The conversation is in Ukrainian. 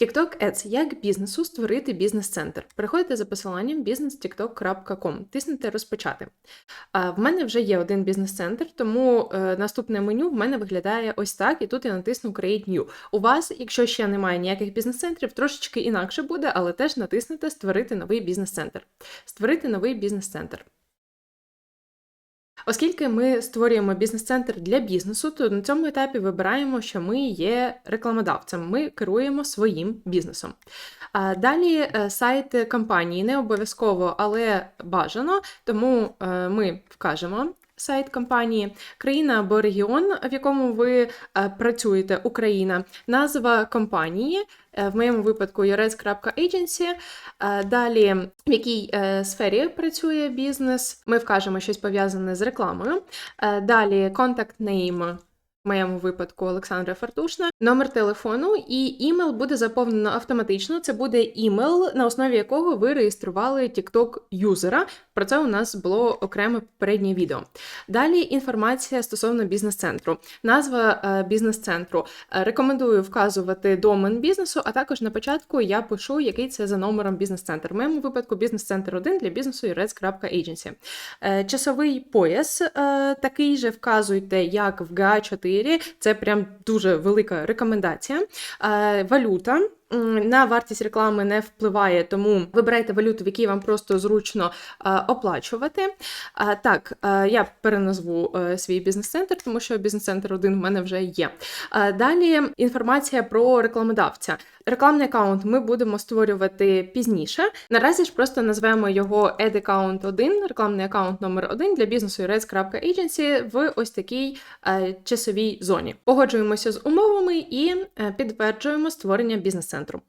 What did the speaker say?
TikTok Ads. Як бізнесу створити бізнес-центр. Переходите за посиланням businesstiktok.com, тиснете розпочати. А, В мене вже є один бізнес-центр, тому е, наступне меню в мене виглядає ось так, і тут я натисну Create New. У вас, якщо ще немає ніяких бізнес-центрів, трошечки інакше буде, але теж натиснете Створити новий бізнес-центр. Створити новий бізнес-центр. Оскільки ми створюємо бізнес-центр для бізнесу, то на цьому етапі вибираємо, що ми є рекламодавцем, ми керуємо своїм бізнесом. Далі е, сайт компанії не обов'язково, але бажано, тому е, ми вкажемо. Сайт компанії, країна або регіон, в якому ви е, працюєте, Україна, назва компанії, е, в моєму випадку yorets.agency, Е, Далі, в якій сфері працює бізнес, ми вкажемо щось пов'язане з рекламою. Далі контакт name, в моєму випадку Олександра Фартушна, номер телефону і імейл буде заповнено автоматично. Це буде імейл, на основі якого ви реєстрували TikTok юзера. Про це у нас було окреме попереднє відео. Далі інформація стосовно бізнес-центру, назва е, бізнес-центру. Е, Рекомендую вказувати домен бізнесу, а також на початку я пишу, який це за номером бізнес-центр. В моєму випадку бізнес-центр 1 для бізнесу urets.agency. Е, Часовий пояс такий же вказуйте, як в GA4. Це прям дуже велика рекомендація. Е, Валюта. На вартість реклами не впливає, тому вибирайте валюту, в якій вам просто зручно е, оплачувати. А, так, е, я переназву е, свій бізнес-центр, тому що бізнес-центр один в мене вже є. Далі інформація про рекламодавця. Рекламний аккаунт ми будемо створювати пізніше. Наразі ж просто назвемо його Ad Account 1, рекламний аккаунт номер 1 для бізнесу Agency в ось такій е, часовій зоні. Погоджуємося з умовами і е, підтверджуємо створення бізнес-центру.